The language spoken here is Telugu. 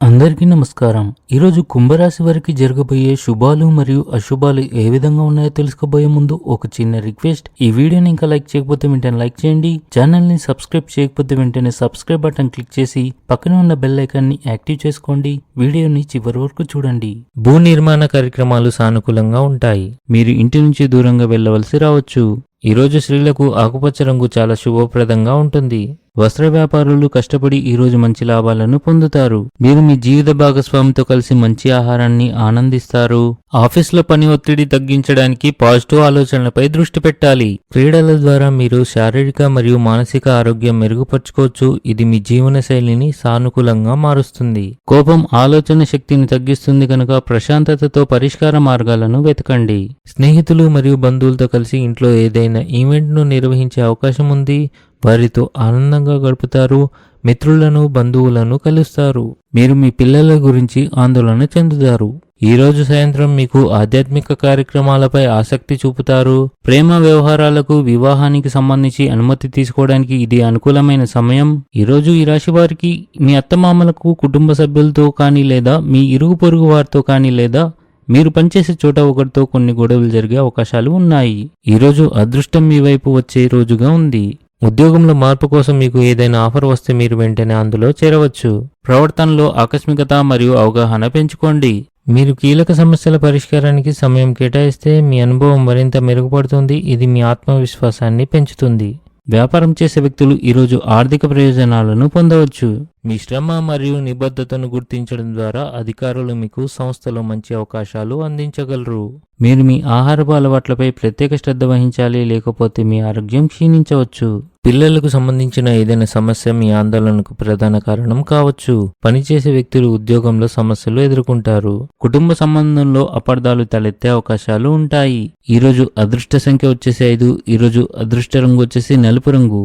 అందరికీ నమస్కారం. ఈరోజు కుంభరాశి వారికి జరగబోయే శుభాలు మరియు అశుభాలు ఏ విధంగా ఉన్నాయో తెలుసుకోబోయే ముందు ఒక చిన్న రిక్వెస్ట్. ఈ వీడియోని ఇంకా లైక్ చేయకపోతే వెంటనే లైక్ చేయండి. ఛానల్ని సబ్స్క్రైబ్ చేయకపోతే వెంటనే సబ్స్క్రైబ్ బటన్ క్లిక్ చేసి పక్కన ఉన్న బెల్ ఐకాన్ని యాక్టివ్ చేసుకోండి. వీడియోని చివరి వరకు చూడండి. భూ నిర్మాణ కార్యక్రమాలు సానుకూలంగా ఉంటాయి. మీరు ఇంటి నుంచి దూరంగా వెళ్ళవలసి రావచ్చు. ఈరోజు స్త్రీలకు ఆకుపచ్చ రంగు చాలా శుభప్రదంగా ఉంటుంది. వస్త్ర వ్యాపారులు కష్టపడి ఈ రోజు మంచి లాభాలను పొందుతారు. మీరు మీ జీవిత భాగస్వామితో కలిసి మంచి ఆహారాన్ని ఆనందిస్తారు. ఆఫీసులో పని ఒత్తిడి తగ్గించడానికి పాజిటివ్ ఆలోచనలపై దృష్టి పెట్టాలి. క్రీడల ద్వారా మీరు శారీరక మరియు మానసిక ఆరోగ్యం మెరుగుపరుచుకోవచ్చు. ఇది మీ జీవన శైలిని సానుకూలంగా మారుస్తుంది. కోపం ఆలోచన శక్తిని తగ్గిస్తుంది కనుక ప్రశాంతతతో పరిష్కార మార్గాలను వెతకండి. స్నేహితులు మరియు బంధువులతో కలిసి ఇంట్లో ఏదైనా ఈవెంట్ను నిర్వహించే అవకాశం ఉంది. వారితో ఆనందంగా గడుపుతారు మిత్రులను బంధువులను కలుస్తారు. మీరు మీ పిల్లల గురించి ఆందోళన చెందుతారు. ఈ రోజు సాయంత్రం మీకు ఆధ్యాత్మిక కార్యక్రమాలపై ఆసక్తి చూపుతారు. ప్రేమ వ్యవహారాలకు వివాహానికి సంబంధించి అనుమతి తీసుకోవడానికి ఇది అనుకూలమైన సమయం. ఈరోజు ఈ రాశి వారికి మీ అత్తమామలకు కుటుంబ సభ్యులతో కానీ లేదా మీ ఇరుగు పొరుగు వారితో కానీ లేదా మీరు పనిచేసే చోట ఒకరితో కొన్ని గొడవలు జరిగే అవకాశాలు ఉన్నాయి. ఈరోజు అదృష్టం మీ వైపు వచ్చే రోజుగా ఉంది. ఉద్యోగంలో మార్పు కోసం మీకు ఏదైనా ఆఫర్ వస్తే మీరు వెంటనే అందులో చేరవచ్చు. ప్రవర్తనలో ఆకస్మికత మరియు అవగాహన పెంచుకోండి. మీరు కీలక సమస్యల పరిష్కారానికి సమయం కేటాయిస్తే మీ అనుభవం మరింత మెరుగుపడుతుంది. ఇది మీ ఆత్మవిశ్వాసాన్ని పెంచుతుంది. వ్యాపారం చేసే వ్యక్తులు ఈరోజు ఆర్థిక ప్రయోజనాలను పొందవచ్చు. మీ శ్రమ మరియు నిబద్ధతను గుర్తించడం ద్వారా అధికారులు మీకు సంస్థలో మంచి అవకాశాలు అందించగలరు. మీరు మీ ఆహారపు అలవాట్లపై ప్రత్యేక శ్రద్ధ వహించాలి లేకపోతే మీ ఆరోగ్యం క్షీణించవచ్చు. పిల్లలకు సంబంధించిన ఏదైనా సమస్య మీ ఆందోళనకు ప్రధాన కారణం కావచ్చు. పనిచేసే వ్యక్తులు ఉద్యోగంలో సమస్యలు ఎదుర్కొంటారు. కుటుంబ సంబంధంలో అపార్థాలు తలెత్తే అవకాశాలు ఉంటాయి. ఈరోజు అదృష్ట సంఖ్య వచ్చేసి ఐదు ఈరోజు అదృష్ట రంగు వచ్చేసి నలుపు రంగు.